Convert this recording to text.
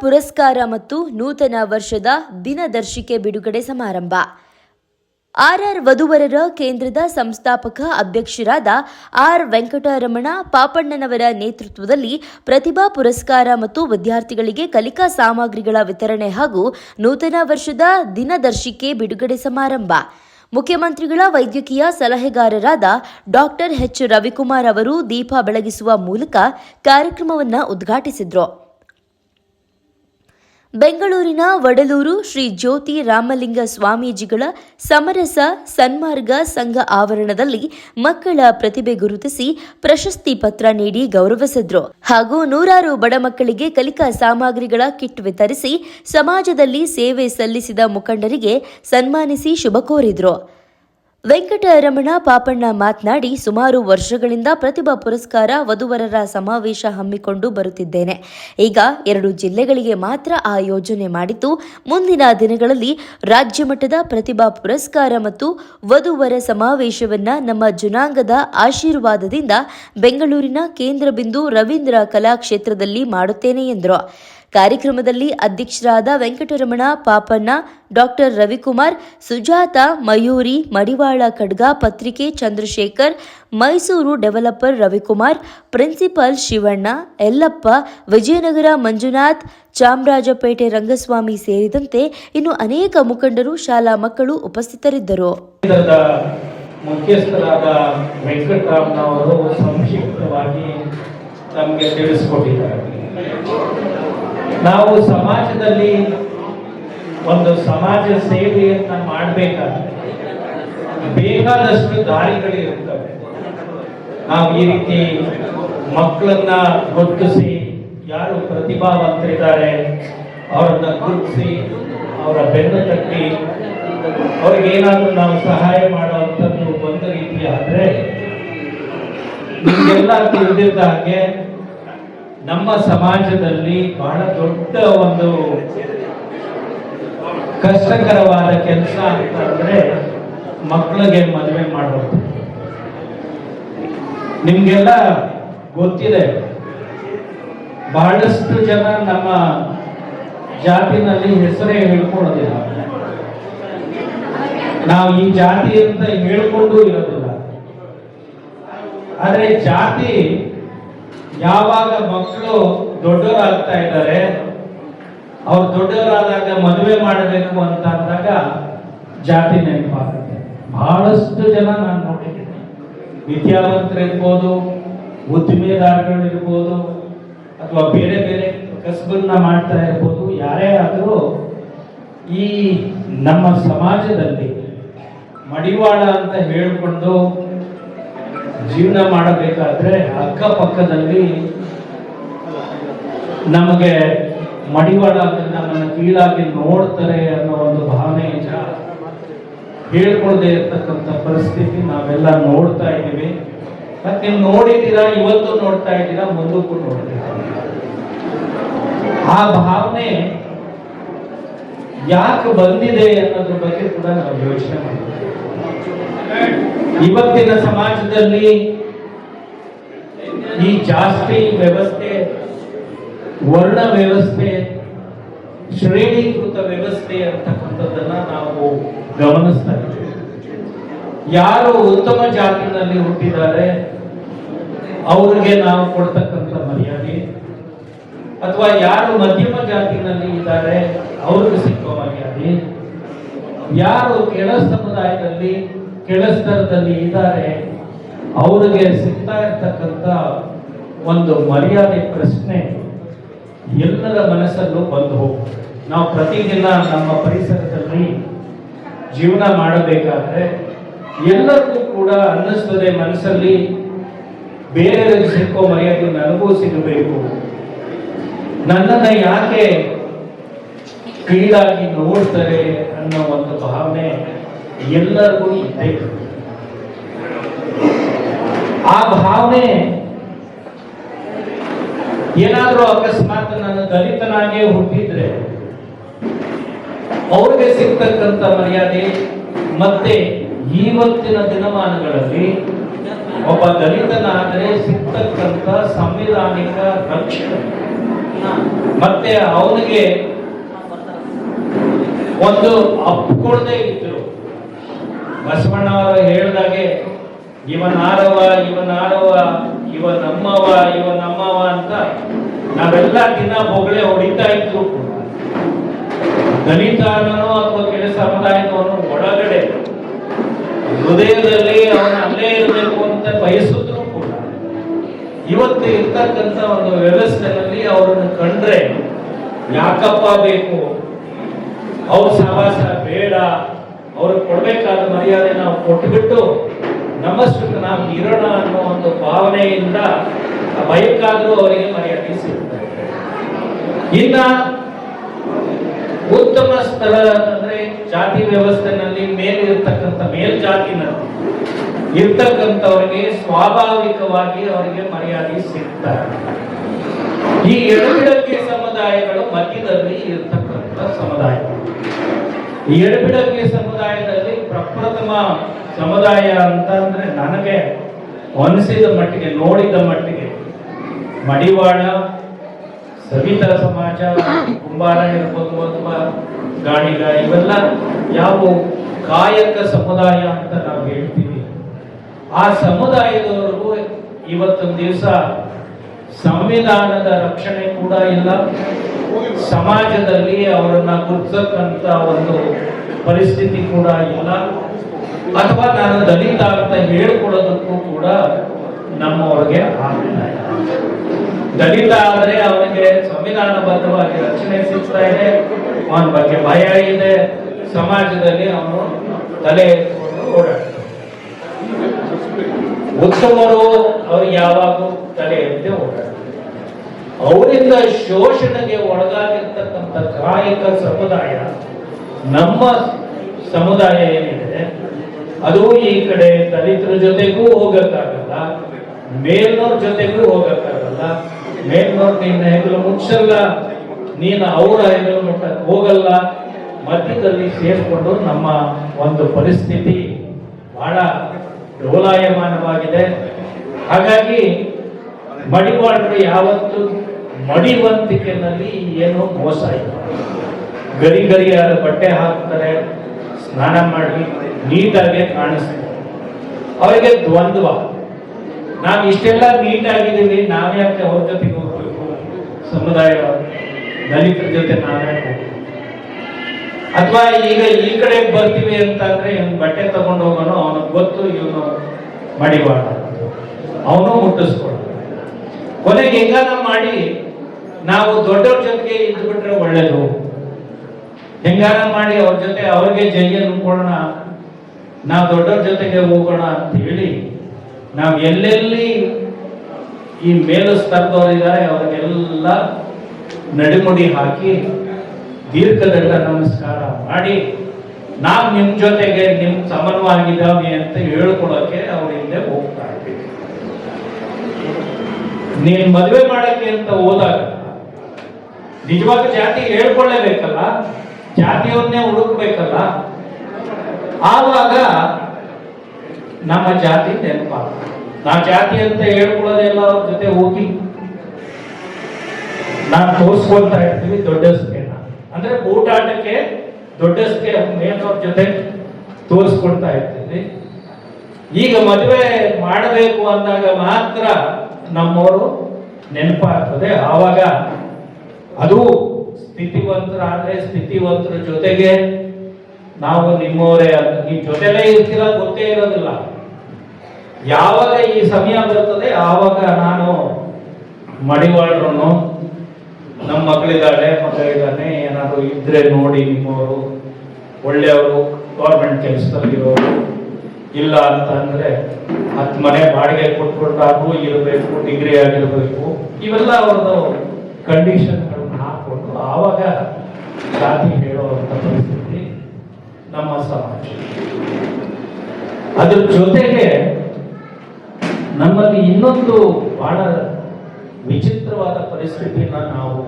ಪುರಸ್ಕಾರ ಮತ್ತು ನೂತನ ವರ್ಷದ ದಿನದರ್ಶಿಕೆ ಬಿಡುಗಡೆ ಸಮಾರಂಭ. ಆರ್ಆರ್ ವಧುವರರ ಕೇಂದ್ರದ ಸಂಸ್ಥಾಪಕ ಅಧ್ಯಕ್ಷರಾದ ಆರ್ ವೆಂಕಟರಮಣ ಪಾಪಣ್ಣನವರ ನೇತೃತ್ವದಲ್ಲಿ ಪ್ರತಿಭಾ ಪುರಸ್ಕಾರ ಮತ್ತು ವಿದ್ಯಾರ್ಥಿಗಳಿಗೆ ಕಲಿಕಾ ಸಾಮಗ್ರಿಗಳ ವಿತರಣೆ ಹಾಗೂ ನೂತನ ವರ್ಷದ ದಿನದರ್ಶಿಕೆ ಬಿಡುಗಡೆ ಸಮಾರಂಭ. ಮುಖ್ಯಮಂತ್ರಿಗಳ ವೈದ್ಯಕೀಯ ಸಲಹೆಗಾರರಾದ ಡಾಕ್ಟರ್ ಎಚ್ ರವಿಕುಮಾರ್ ಅವರು ದೀಪ ಬೆಳಗಿಸುವ ಮೂಲಕ ಕಾರ್ಯಕ್ರಮವನ್ನು ಉದ್ಘಾಟಿಸಿದ್ರು. ಬೆಂಗಳೂರಿನ ವಡಲೂರು ಶ್ರೀ ಜ್ಯೋತಿ ರಾಮಲಿಂಗ ಸ್ವಾಮೀಜಿಗಳ ಸಮರಸ ಸನ್ಮಾರ್ಗ ಸಂಘ ಆವರಣದಲ್ಲಿ ಮಕ್ಕಳ ಪ್ರತಿಭೆ ಗುರುತಿಸಿ ಪ್ರಶಸ್ತಿ ಪತ್ರ ನೀಡಿ ಗೌರವಿಸಿದ್ರು. ಹಾಗೂ ನೂರಾರು ಬಡ ಮಕ್ಕಳಿಗೆ ಕಲಿಕಾ ಸಾಮಗ್ರಿಗಳ ಕಿಟ್ ವಿತರಿಸಿ ಸಮಾಜದಲ್ಲಿ ಸೇವೆ ಸಲ್ಲಿಸಿದ ಮುಖಂಡರಿಗೆ ಸನ್ಮಾನಿಸಿ ಶುಭ ಕೋರಿದ್ರು. ವೆಂಕಟರಮಣ ಪಾಪಣ್ಣ ಮಾತನಾಡಿ, ಸುಮಾರು ವರ್ಷಗಳಿಂದ ಪ್ರತಿಭಾ ಪುರಸ್ಕಾರ ವಧುವರರ ಸಮಾವೇಶ ಹಮ್ಮಿಕೊಂಡು ಬರುತ್ತಿದ್ದೇನೆ. ಈಗ ಎರಡು ಜಿಲ್ಲೆಗಳಿಗೆ ಮಾತ್ರ ಆ ಯೋಜನೆ ಮಾಡಿದ್ದು, ಮುಂದಿನ ದಿನಗಳಲ್ಲಿ ರಾಜ್ಯ ಮಟ್ಟದ ಪ್ರತಿಭಾ ಪುರಸ್ಕಾರ ಮತ್ತು ವಧುವರ ಸಮಾವೇಶವನ್ನ ನಮ್ಮ ಜುನಾಂಗದ ಆಶೀರ್ವಾದದಿಂದ ಬೆಂಗಳೂರಿನ ಕೇಂದ್ರ ಬಿಂದು ರವೀಂದ್ರ ಕಲಾಕ್ಷೇತ್ರದಲ್ಲಿ ಮಾಡುತ್ತೇನೆ ಎಂದರು. ಕಾರ್ಯಕ್ರಮದಲ್ಲಿ ಅಧ್ಯಕ್ಷರಾದ ವೆಂಕಟರಮಣ, ಪಾಪಣ್ಣ, ಡಾಕ್ಟರ್ ರವಿಕುಮಾರ್, ಸುಜಾತ, ಮಯೂರಿ, ಮಡಿವಾಳ ಖಡ್ಗ, ಪತ್ರಿಕೆ ಚಂದ್ರಶೇಖರ್, ಮೈಸೂರು ಡೆವಲಪರ್ ರವಿಕುಮಾರ್, ಪ್ರಿನ್ಸಿಪಾಲ್ ಶಿವಣ್ಣ ಎಲ್ಲಪ್ಪ ವಿಜಯನಗರ ಮಂಜುನಾಥ್, ಚಾಮರಾಜಪೇಟೆ ರಂಗಸ್ವಾಮಿ ಸೇರಿದಂತೆ ಇನ್ನು ಅನೇಕ ಮುಖಂಡರು, ಶಾಲಾ ಮಕ್ಕಳು ಉಪಸ್ಥಿತರಿದ್ದರು. ಮುಖ್ಯಸ್ಥರಾದ ವೆಂಕಟರಾಮನವರು ಸಂಕ್ಷಿಪ್ತವಾಗಿ ನಮಗೆ ತಿಳಿಸ್ಕೊಟ್ಟಿದ್ದಾರೆ. ನಾವು ಸಮಾಜದಲ್ಲಿ ಒಂದು ಸಮಾಜ ಸೇವೆಯನ್ನ ಮಾಡಬೇಕಾದ್ರೆ ಬೇಕಾದಷ್ಟು ದಾರಿಗಳಿರುತ್ತವೆ. ನಾವು ಈ ರೀತಿ ಮಕ್ಕಳನ್ನ ಗುರುತಿಸಿ ಯಾರು ಪ್ರತಿಭಾವಂತರಿದ್ದಾರೆ, ಅವರನ್ನ ಗುರುತಿಸಿ, ಅವರ ಬೆನ್ನು ತಟ್ಟಿ ಏನಾದ್ರೂ ನಾವು ಸಹಾಯ ಮಾಡುವಂಥದ್ದು ಒಂದು ರೀತಿ ಆದ್ರೆ, ನಿಮಗೆಲ್ಲ ತಿಳಿದಿದ್ದ ಹಾಗೆ ನಮ್ಮ ಸಮಾಜದಲ್ಲಿ ಬಹಳ ದೊಡ್ಡ ಒಂದು ಕಷ್ಟಕರವಾದ ಕೆಲಸ ಅಂತಂದ್ರೆ ಮಕ್ಕಳಿಗೆ ಮದುವೆ ಮಾಡೋದು ನಿಮ್ಗೆಲ್ಲ ಗೊತ್ತಿದೆ, ಬಹಳಷ್ಟು ಜನ ನಮ್ಮ ಜಾತಿನಲ್ಲಿ ಹೆಸರೇ ಹೇಳ್ಕೊಳ್ಳೋದಿಲ್ಲ. ನಾವು ಈ ಜಾತಿ ಅಂತ ಹೇಳ್ಕೊಂಡು ಇರೋದಿಲ್ಲ. ಆದ್ರೆ ಜಾತಿ ಯಾವಾಗ ಮಕ್ಕಳು ದೊಡ್ಡವರಾಗ್ತಾ ಇದ್ದಾರೆ, ಅವ್ರು ದೊಡ್ಡವರಾದಾಗ ಮದುವೆ ಮಾಡಬೇಕು ಅಂತ ಅಂದಾಗ ಜಾತಿ ನೆನಪಾಗುತ್ತೆ. ಬಹಳಷ್ಟು ಜನ ನಾನು ನೋಡಿದ್ದೀನಿ. ವಿದ್ಯಾವಂತರಿರ್ಬೋದು ಉದ್ದಿಮೆದಾರಗಳಿರ್ಬೋದು ಅಥವಾ ಬೇರೆ ಬೇರೆ ಕಸಬನ್ನ ಮಾಡ್ತಾ ಇರ್ಬೋದು, ಯಾರೇ ಆದರೂ ಈ ನಮ್ಮ ಸಮಾಜದಲ್ಲಿ ಮಡಿವಾಳ ಅಂತ ಹೇಳಿಕೊಂಡು ಜೀವನ ಮಾಡಬೇಕಾದ್ರೆ ಅಕ್ಕಪಕ್ಕದಲ್ಲಿ ನಮಗೆ ಮಡಿವಾಳ ನಮ್ಮನ್ನು ಕೀಳಾಗಿ ನೋಡ್ತಾರೆ ಅನ್ನೋ ಒಂದು ಭಾವನೆ ಹೇಳ್ಕೊಳ್ದೆ ಇರ್ತಕ್ಕಂಥ ಪರಿಸ್ಥಿತಿ ನಾವೆಲ್ಲ ನೋಡ್ತಾ ಇದ್ದೀವಿ. ಮತ್ತೆ ನೀವು ನೋಡಿದ್ದೀರಾ, ಇವತ್ತು ನೋಡ್ತಾ ಇದ್ದೀರಾ, ಮುಂದಕ್ಕೂ ನೋಡ್ತೀರಾ? ಆ ಭಾವನೆ ಯಾಕೆ ಬಂದಿದೆ ಅನ್ನೋದ್ರ ಬಗ್ಗೆ ಕೂಡ ನಾವು ಯೋಚನೆ ಮಾಡಬೇಕು ಇವತ್ತಿನ ಸಮಾಜದಲ್ಲಿ ಈ ಜಾಸ್ತಿ ವ್ಯವಸ್ಥೆ, ವರ್ಣ ವ್ಯವಸ್ಥೆ, ಶ್ರೇಣೀಕೃತ ವ್ಯವಸ್ಥೆ ಅಂತಕ್ಕಂಥದ್ದನ್ನ ನಾವು ಗಮನಿಸ್ತಾ ಇದ್ದೇವೆ. ಯಾರು ಉತ್ತಮ ಜಾತಿನಲ್ಲಿ ಹುಟ್ಟಿದ್ದಾರೆ, ಅವ್ರಿಗೆ ನಾವು ಕೊಡ್ತಕ್ಕಂಥ ಮರ್ಯಾದೆ. ಅಥವಾ ಯಾರು ಮಧ್ಯಮ ಜಾತಿನಲ್ಲಿ ಇದ್ದಾರೆ, ಅವ್ರಿಗೆ ಸಿಕ್ಕುವ ಮರ್ಯಾದೆ. ಯಾರು ಕೆಳ ಸಮುದಾಯದಲ್ಲಿ ಕೆಳ ಸ್ತರದಲ್ಲಿ ಇದ್ದಾರೆ. ಅವರಿಗೆ ಸಿಗ್ತಾ ಇರ್ತಕ್ಕಂಥ ಒಂದು ಮರ್ಯಾದೆ ಪ್ರಶ್ನೆ ಎಲ್ಲರ ಮನಸ್ಸಲ್ಲೂ ಬಂದು ಹೋಗ್ತದೆ ನಾವು ಪ್ರತಿದಿನ ನಮ್ಮ ಪರಿಸರದಲ್ಲಿ ಜೀವನ ಮಾಡಬೇಕಾದ್ರೆ ಎಲ್ಲರಿಗೂ ಕೂಡ ಅನ್ನಿಸ್ತದೆ ಮನಸ್ಸಲ್ಲಿ ಬೇರೆಯವರಿಗೆ ಸಿಕ್ಕೋ ಮರ್ಯಾದೆ ನನಗೂ ಸಿಗಬೇಕು. ನನ್ನನ್ನು ಯಾಕೆ ಕೀಳಾಗಿ ನೋಡ್ತಾರೆ ಅನ್ನೋ ಒಂದು ಭಾವನೆ ಎಲ್ಲರಿಗೂ ಇರುತ್ತೆ. ಆ ಭಾವನೆ ಏನಾದರೂ ಅಕಸ್ಮಾತ್ ನಾನು ದಲಿತನಾಗೆ ಹುಟ್ಟಿದ್ರೆ ಅವ್ರಿಗೆ ಸಿಗ್ತಕ್ಕಂಥ ಮರ್ಯಾದೆ ಮತ್ತೆ ಇವತ್ತಿನ ದಿನಮಾನಗಳಲ್ಲಿ ಒಬ್ಬ ದಲಿತನಾದರೆ ಸಿಗ್ತಕ್ಕಂಥ ಸಂವಿಧಾನಿಕ ರಕ್ಷಣೆ ಮತ್ತೆ ಅವನಿಗೆ ಒಂದು ಅಪ್ಕೊಳ್ಳದೆ ಇದ್ರು ಬಸವಣ್ಣವರು ಹೇಳಿದಾಗೆ ಇವನಾರವ ಇವನಾರವ ಇವ ನಮ್ಮವ ಇವ ನಮ್ಮವ ಅಂತ ನಾವೆಲ್ಲ ದಿನ ಬೊಗಳೆ ಹೊಡಿತಾ ಇದ್ರು ದಲಿತನೋ ಅಥವಾ ಕೆಳ ಸಮುದಾಯದವನು ಒಳಗಡೆ ಹೃದಯದಲ್ಲಿ ಅವನು ಅಲ್ಲೇ ಇರಬೇಕು ಅಂತ ಬಯಸಿದ್ರು ಕೂಡ ಇವತ್ತು ಇರ್ತಕ್ಕಂಥ ಒಂದು ವ್ಯವಸ್ಥೆಯಲ್ಲಿ ಅವರನ್ನು ಕಂಡ್ರೆ ಯಾಕಪ್ಪ ಬೇಕು? ಅವ್ರ ಸಹವಾಸ ಬೇಡ. ಅವ್ರಿಗೆ ಕೊಡ್ಬೇಕಾದ ಮರ್ಯಾದೆ ನಾವು ಕೊಟ್ಟುಬಿಟ್ಟು ನಮ್ಮಷ್ಟಕ್ಕೆ ನಾವು ಇರೋಣ ಅನ್ನೋ ಒಂದು ಭಾವನೆಯಿಂದ ಬಯಕಾದರೂ ಅವರಿಗೆ ಮರ್ಯಾದೆ ಸಿಗುತ್ತೆ. ಇನ್ನ ಉತ್ತಮ ಸ್ಥಳ ಅಂತಂದ್ರೆ ಜಾತಿ ವ್ಯವಸ್ಥೆನಲ್ಲಿ ಮೇಲಿರ್ತಕ್ಕಂಥ ಮೇಲ್ಜಾತಿನ ಇರ್ತಕ್ಕಂಥವ್ರಿಗೆ ಸ್ವಾಭಾವಿಕವಾಗಿ ಅವರಿಗೆ ಮರ್ಯಾದೆ ಸಿಗ್ತಾರೆ ಈ ಎಡಬಿಡಕ್ಕೆ ಸಮುದಾಯಗಳು ಮಧ್ಯದಲ್ಲಿ ಇರ್ತಕ್ಕಂಥ ಸಮುದಾಯ ಈ ಎಡಬಿಡಕ್ಕೆ ಸಮುದಾಯದಲ್ಲಿ ಪ್ರಪ್ರಥಮ ಸಮುದಾಯ ಅಂತ ಅಂದ್ರೆ ನನಗೆ ಅನಿಸಿದ ಮಟ್ಟಿಗೆ, ನೋಡಿದ ಮಟ್ಟಿಗೆ ಮಡಿವಾಳ, ಸವಿತಾ ಸಮಾಜ ಕುಂಬಾರ ಇರ್ಬೋದು ಅಥವಾ ಗಾಣಿಗ, ಇವೆಲ್ಲ ಯಾವ ಕಾಯಕ ಸಮುದಾಯ ಅಂತ ನಾವು ಹೇಳ್ತೀವಿ. ಆ ಸಮುದಾಯದವರೆಗೂ ಇವತ್ತೊಂದು ದಿವಸ ಸಂವಿಧಾನದ ರಕ್ಷಣೆ ಕೂಡ ಇಲ್ಲ. ಸಮಾಜದಲ್ಲಿ ಅವರನ್ನ ಗುರುತಕ್ಕಂತ ಒಂದು ಪರಿಸ್ಥಿತಿ ಕೂಡ ಇಲ್ಲ. ಅಥವಾ ನಾನು ದಲಿತ ಅಂತ ಹೇಳ್ಕೊಳ್ಳೋದಕ್ಕೂ ಕೂಡ ನಮ್ಮವ್ರಿಗೆ ಆಗಿಲ್ಲ ದಲಿತ ಆದ್ರೆ ಅವನಿಗೆ ಸಂವಿಧಾನಬದ್ಧವಾಗಿ ರಕ್ಷಣೆ ಸಿಗ್ತಾ ಇದೆ, ಅವನ ಬಗ್ಗೆ ಭಯ ಇದೆ. ಸಮಾಜದಲ್ಲಿ ಅವನು ತಲೆ ಎತ್ಕೊಂಡು ಓಡಾಡ್ತಾನೆ. ಉತ್ತಮರು ಅವ್ರು ಯಾವಾಗೂ ತಲೆ ಎತ್ತಿ ಓಡಾಡ್ತಾರೆ. ಅವರಿಂದ ಶೋಷಣೆಗೆ ಒಳಗಾಗಿರ್ತಕ್ಕಂಥ ಕಾಯಕ ಸಮುದಾಯ ನಮ್ಮ ಸಮುದಾಯ ಏನಿದೆ, ಅದು ಈ ಕಡೆ ದಲಿತರ ಜೊತೆಗೂ ಹೋಗಕ್ಕಾಗಲ್ಲ ಮೇಲ್ನವ್ರ ಜೊತೆಗೂ ಹೋಗಕ್ಕಾಗಲ್ಲ. ಮೇಲ್ನವ್ರ ನಿನ್ನ ಹೆಗಲು ಮುಚ್ಚಲ್ಲ, ನೀನು ಅವರ ಹೆಗಲು ಮುಟ್ಟಕ್ಕೆ ಹೋಗಲ್ಲ. ಮಧ್ಯದಲ್ಲಿ ಸೇರಿಕೊಂಡು ನಮ್ಮ ಒಂದು ಪರಿಸ್ಥಿತಿ ಬಹಳ ಡೋಲಾಯಮಾನವಾಗಿದೆ ಹಾಗಾಗಿ ಮಡಿವಾಳರು ಯಾವತ್ತು ಮಡಿವಂತಿಕೆನಲ್ಲಿ ಏನೋ ಮೋಸ ಇಲ್ಲ ಗರಿ ಗರಿಯಾದ ಬಟ್ಟೆ ಹಾಕ್ತಾರೆ, ಸ್ನಾನ ಮಾಡಿ ನೀಟಾಗಿ ಕಾಣಿಸ್ತಾರೆ ಅವರಿಗೆ ದ್ವಂದ್ವ. ನಾವು ಇಷ್ಟೆಲ್ಲ ನೀಟಾಗಿದ್ದೀವಿ ನಾವ್ಯಾಕೆ ಅವ್ರ ಜೊತೆಗೆ ಹೋಗ್ಬೇಕು? ಸಮುದಾಯ ದಲಿತರ ಜೊತೆ ನಾವ್ಯಾಕೆ ಹೋಗ್ಬೇಕು? ಅಥವಾ ಈಗ ಈ ಕಡೆ ಬರ್ತೀವಿ ಅಂತಂದ್ರೆ ಇವ್ನು ಬಟ್ಟೆ ತಗೊಂಡು ಹೋಗೋನು, ಅವನಿಗೆ ಗೊತ್ತು ಇವನು ಮಡಿವಾಳ. ಅವನು ಮುಟ್ಟಿಸ್ಕೊಳ ಕೊನೆಗೆ ಹೆಂಗಾನ ಮಾಡಿ ನಾವು ದೊಡ್ಡವ್ರ ಜೊತೆಗೆ ಇದ್ದು ಬಿಟ್ರೆ ಒಳ್ಳೇದು. ಹೆಂಗಾರ ಮಾಡಿ ಅವ್ರ ಜೊತೆ ಅವ್ರಿಗೆ ಜೈಗೆ ನುಗ್ಕೊಳ್ಳೋಣ ನಾವು ದೊಡ್ಡವ್ರ ಜೊತೆಗೆ ಹೋಗೋಣ ಅಂತ ಹೇಳಿ ನಾವು ಎಲ್ಲೆಲ್ಲಿ ಈ ಮೇಲು ಸ್ತರದವರಿದ್ದಾರೆ ಅವ್ರಿಗೆಲ್ಲ ನಡಿಮುಡಿ ಹಾಕಿ ದೀರ್ಘದಂಡ ನಮಸ್ಕಾರ ಮಾಡಿ ನಾವು ನಿಮ್ಮ ಜೊತೆಗೆ ನಿಮ್ ಸಮನ್ವಾಗಿದ್ದಾವೆ ಅಂತ ಹೇಳ್ಕೊಳಕ್ಕೆ ಅವ್ರ ಹಿಂದೆ ಹೋಗ್ತಾ ಇದ್ದೀವಿ. ನೀನ್ ಮದುವೆ ಮಾಡಕ್ಕೆ ಅಂತ ಹೋದಾಗ ನಿಜವಾಗ ಜಾತಿ ಹೇಳ್ಕೊಳ್ಳೇಬೇಕಲ್ಲ? ಜಾತಿಯವ್ರನ್ನೇ ಹುಡುಕ್ಬೇಕಲ್ಲ? ಆವಾಗ ನಮ್ಮ ಜಾತಿ ನೆನಪ ನಾ ಜಾತಿ ಅಂತ ಹೇಳ್ಕೊಳ್ಳೋದೆಲ್ಲ ಅವ್ರ ಜೊತೆ ಹೋಗಿ ನಾವು ತೋರಿಸ್ಕೊಳ್ತಾ ಇರ್ತೀವಿ ದೊಡ್ಡಸ್ಕೆನ ಅಂದ್ರೆ ಊಟಾಟಕ್ಕೆ ದೊಡ್ಡಸ್ಕೆ ಮೇಲವ್ರ ಜೊತೆ ತೋರಿಸ್ಕೊಳ್ತಾ ಇರ್ತೀವಿ ಈಗ ಮದುವೆ ಮಾಡಬೇಕು ಅಂದಾಗ ಮಾತ್ರ ನಮ್ಮವರು ನೆನಪಾಗ್ತದೆ. ಆವಾಗ ಅದು ಸ್ಥಿತಿವಂತರಾದ್ರೆ ಸ್ಥಿತಿವಂತರ ಜೊತೆಗೆ ನಾವು ನಿಮ್ಮವರೇ ಈ ಜೊತೆಲೇ ಇರ್ತೀರ, ಗೊತ್ತೇ ಇರೋದಿಲ್ಲ. ಯಾವಾಗ ಈ ಸಮಯ ಬರ್ತದೆ, ಆವಾಗ ನಾನು ಮಡಿವಾಳ್ರು ನಮ್ಮ ಮಗಳಿದ್ದಾಳೆ, ಮಗಳಿದ್ದಾನೆ, ಏನಾದ್ರು ಇದ್ರೆ ನೋಡಿ ನಿಮ್ಮವರು, ಒಳ್ಳೆಯವರು ಗೌರ್ಮೆಂಟ್ ಕೆಲಸದಲ್ಲಿರೋರು ಇಲ್ಲ ಅಂತ ಅಂದ್ರೆ ಹತ್ತು ಮನೆ ಬಾಡಿಗೆ ಕೊಟ್ಕೊಂಡಾಗೂ ಇರಬೇಕು ಡಿಗ್ರಿ ಆಗಿರಬೇಕು, ಇವೆಲ್ಲ ಒಂದು ಹಾಕೊಂಡು ಆವಾಗ ಜಾತಿ ಹೇಳುವಂಥ ಪರಿಸ್ಥಿತಿ ನಮ್ಮ ಸಮಾಜ. ಅದ್ರ ಜೊತೆಗೆ ನಮ್ಮಲ್ಲಿ ಇನ್ನೊಂದು ಬಹಳ ವಿಚಿತ್ರವಾದ ಪರಿಸ್ಥಿತಿನ ನಾವು